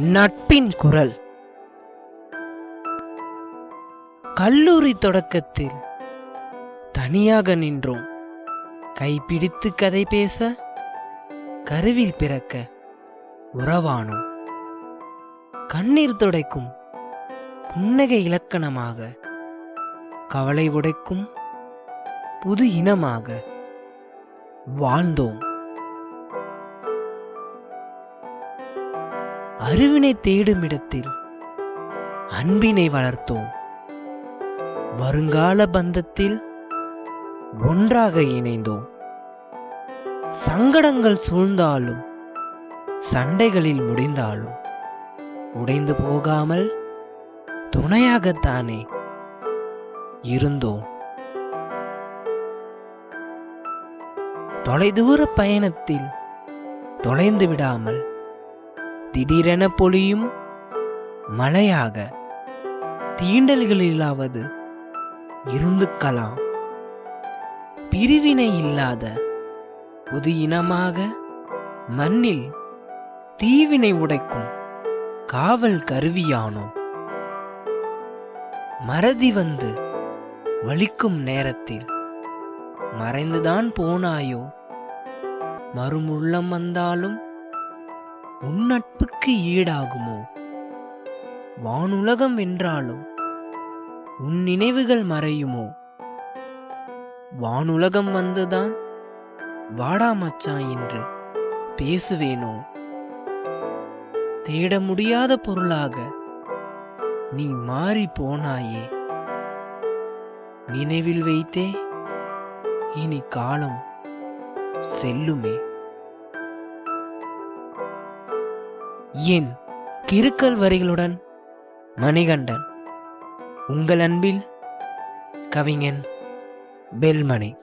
நட்பின் குரல். கல்லூரி தொடக்கத்தில் தனியாக நின்றோம். கைப்பிடித்து கதை பேச கருவில் பிறக்க உறவானோம். கண்ணீர் துடைக்கும் புன்னகை இலக்கணமாக கவலை உடைக்கும் புது இனமாக வாழ்ந்தோம். அறிவினை தேடும் இடத்தில் அன்பினை வளர்த்தோம். வருங்கால பந்தத்தில் ஒன்றாக இணைந்தோம். சங்கடங்கள் சூழ்ந்தாலும் சண்டைகளில் முடிந்தாலும் உடைந்து போகாமல் துணையாகத்தானே இருந்தோம். தொலைதூர பயணத்தில் தொலைந்து விடாமல் திடீரென பொழியும் மழையாக தீண்டல்களிலாவது இருந்துக்கலாம் பிரிவினை இல்லாத புது இனமாக மண்ணில் தீவினை உடைக்கும் காவல் கருவியானோ மறதி வந்து வலிக்கும் நேரத்தில் மறைந்துதான் போனாயோ? மறுமுள்ளம் வந்தாலும் உன் நட்புக்கு ஈடாகுமோ? வானுலகம் வென்றாலும் உன் நினைவுகள் மறையுமோ? வானுலகம் வந்துதான் வாடா மச்சான் என்று பேசுவேனோ? தேட முடியாத பொருளாக நீ மாறி போனாயே. நினைவில் வைத்தே இனி காலம் செல்லுமே. என் கிருக்கல் வரிகளுடன் மணிகண்டன். உங்கள் அன்பில் கவிஞன் பெல்மணி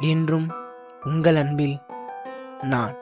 என்றும் உங்கள் அன்பில் நான்.